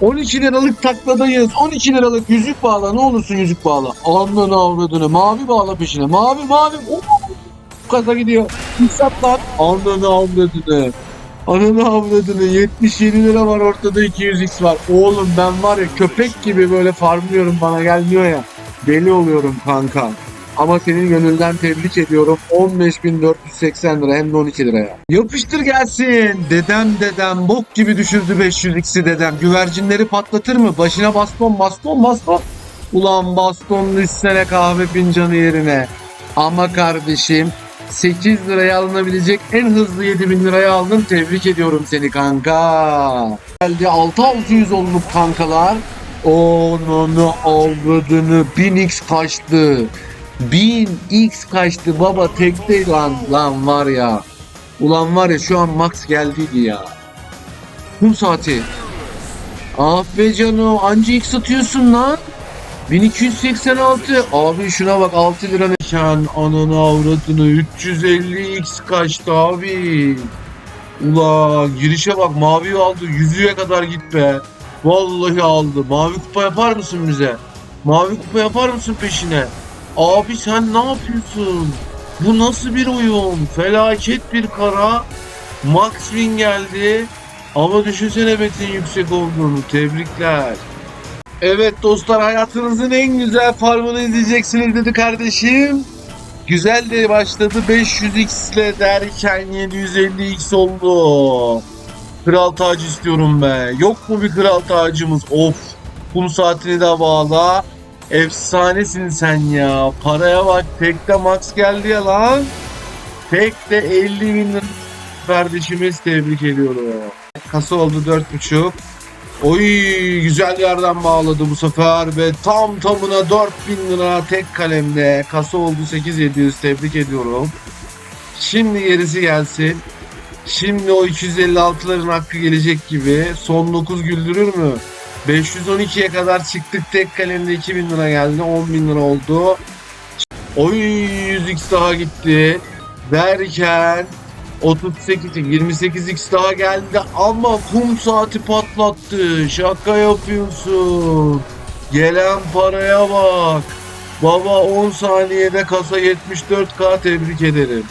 12 liralık takladayız. 12 liralık yüzük bağla. Ne olursun yüzük bağla. Ananı avradını. Mavi bağla peşine. Mavi mavi. Oo, Kasa gidiyor. Hissat lan. Ananı avradını. Ananı avradını. 77 lira var ortada 200x var. Oğlum ben var ya köpek gibi böyle farmlıyorum bana gelmiyor ya. Deli oluyorum kanka. Ama senin gönülden tebrik ediyorum. 15.480 lira hem de 12 liraya. Yapıştır gelsin. Dedem dedem bok gibi düşürdü 500x'i dedem. Güvercinleri patlatır mı? Başına baston baston baston. Ulan baston düşsene kahve fincanı yerine. Ama kardeşim 8 liraya alınabilecek en hızlı 7000 liraya aldın. Tebrik ediyorum seni kanka. Geldi 6600 olduk kankalar. Onu avradını 1000x kaçtı. 1000x kaçtı baba tekte lan lan var ya. Ulan var ya şu an max geldiydi ya. Kum saati. Ah be anca x atıyorsun lan. 1286 abi şuna bak 6 lira mekan ananı avradını 350x kaçtı abi. Ula girişe bak mavi aldı yüzüğe kadar git be. Vallahi aldı. Mavi kupa yapar mısın bize? Mavi kupa yapar mısın peşine? Abi sen ne yapıyorsun? Bu nasıl bir oyun? Felaket bir kara. Max Win geldi. Ama düşünsene betin yüksek olduğunu. Tebrikler. Evet dostlar hayatınızın en güzel farmını izleyeceksiniz dedi kardeşim. Güzel de başladı 500x ile derken 750x oldu. Kral tacı istiyorum be. Yok mu bir kral tacımız? Of. Kum saatini de bağla. Efsanesin sen ya. Paraya bak. Tekte max geldi ya lan. Tekte 50 bin lira kardeşimiz tebrik ediyorum. Kasa oldu 4.5. Oy güzel yerden bağladı bu sefer ve tam tamına 4000 lira tek kalemde kasa oldu 8700 tebrik ediyorum. Şimdi gerisi gelsin. Şimdi o 256'ların hakkı gelecek gibi. Son 9 güldürür mü? 512'ye kadar çıktık tek kalemde 2000 lira geldi 10.000 lira oldu. Oy 100x daha gitti. Derken 38 28x daha geldi ama kum saati patlattı. Şaka yapıyorsun. Gelen paraya bak. Baba 10 saniyede kasa 74k tebrik ederim.